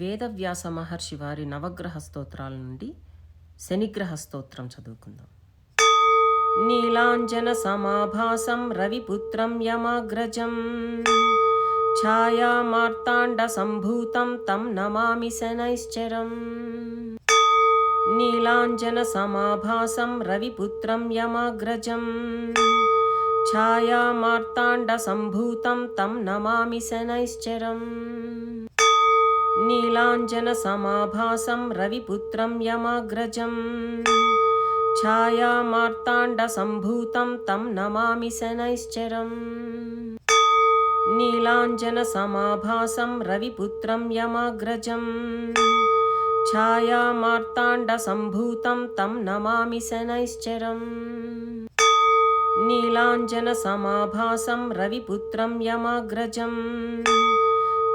వేదవ్యాస మహర్షి వారి నవగ్రహ స్తోత్రాల నుండి శనిగ్రహ స్తోత్రం చదువుకుందాం. నీలాంజన సమాభాసం రవిపుత్రం యమాగ్రజం. ఛాయామార్తాండ సంభూతం తం నమామి శనైశ్చరం. నీలాంజన సమాభాసం రవిపుత్రం యమాగ్రజం. ఛాయామార్తాండ సంభూతం తం నమామి శనైశ్చరం. నీలాంజన సమాభాసం రవిపుత్రం యమాగ్రజం. ఛాయామార్తాండ సంభూతం తం నమామి శనైశ్చరం. నీలాంజన సమాభాసం రవిపుత్రం యమాగ్రజం. ఛాయామార్తాండ సంభూతం తం నమామి శనైశ్చరం. నీలాంజన సమాభాసం రవిపుత్రం యమాగ్రజం.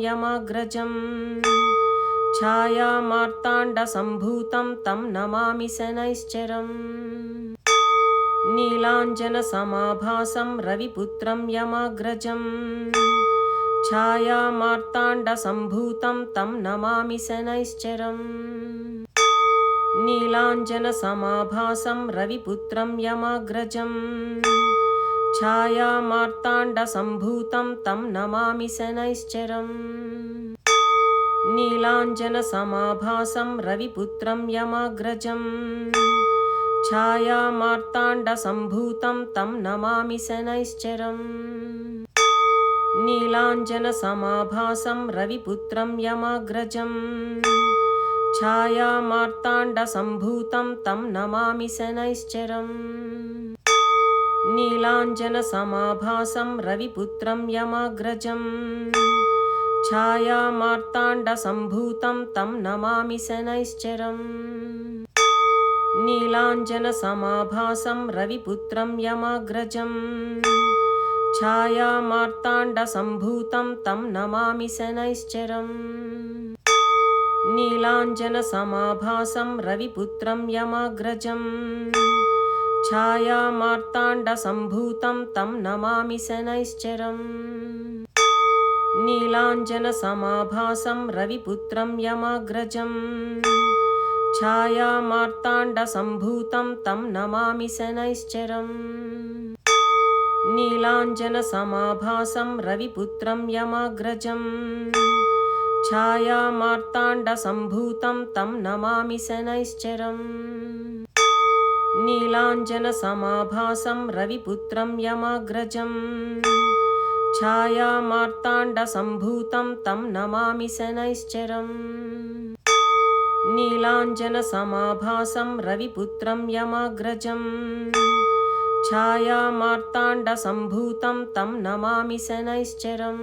యమాగ్రజం. ఛాయామార్తాండ సంభూతం తం నమామి శనైశ్చరం. నీలాంజన సమాభాసం రవిపుత్రం యమాగ్రజం. ఛాయామార్తాండ సంభూతం తం నమామి శనైశ్చరం. నీలాంజన సమాభాసం రవిపుత్రం యమాగ్రజం. ఛాయామార్తాండసంభూతం తం నమామి శనైశ్చరం. నీలాంజనసమాభాసం రవిపుత్రం యమాగ్రజం. ఛాయామార్తాండసంభూతం తం నమామి శనైశ్చరం. నీలాంజనసమాభాసం రవిపుత్రం యమాగ్రజం. ఛాయామార్తాండసంభూతం తం నమామి శనైశ్చరం. నీలాంజన సమాభాసం రవిపుత్రం యమాగ్రజం. ఛాయామార్తాండ సంభూతం తం నమామి శనైశ్చరం. నీలాంజన సమాభాసం రవిపుత్రం యమాగ్రజం. ఛాయామార్తాండ సంభూతం తం నమామి శనైశ్చరం. నీలాంజన సమాభాసం రవిపుత్రం యమాగ్రజం. ఛాయామార్తాండ సంభూతం తం నమామి శనైశ్చరం. నీలాంజన సమాభాసం రవిపుత్రం యమాగ్రజం. ఛాయామార్తాండ సంభూతం తం నమామి శనైశ్చరం. నీలాంజన సమాభాసం రవిపుత్రం యమాగ్రజం. ఛాయామార్తాండ సంభూతం తం నమామి శనైశ్చరం. నీలాంజన సమాభాసం రవిపుత్రం యమాగ్రజం. ఛాయామార్తాండ సంభూతం తం నమామి శనైశ్చరం. నీలాంజన సమాభాసం రవిపుత్రం యమాగ్రజం. ఛాయామార్తాండ సంభూతం తం నమామి శనైశ్చరం.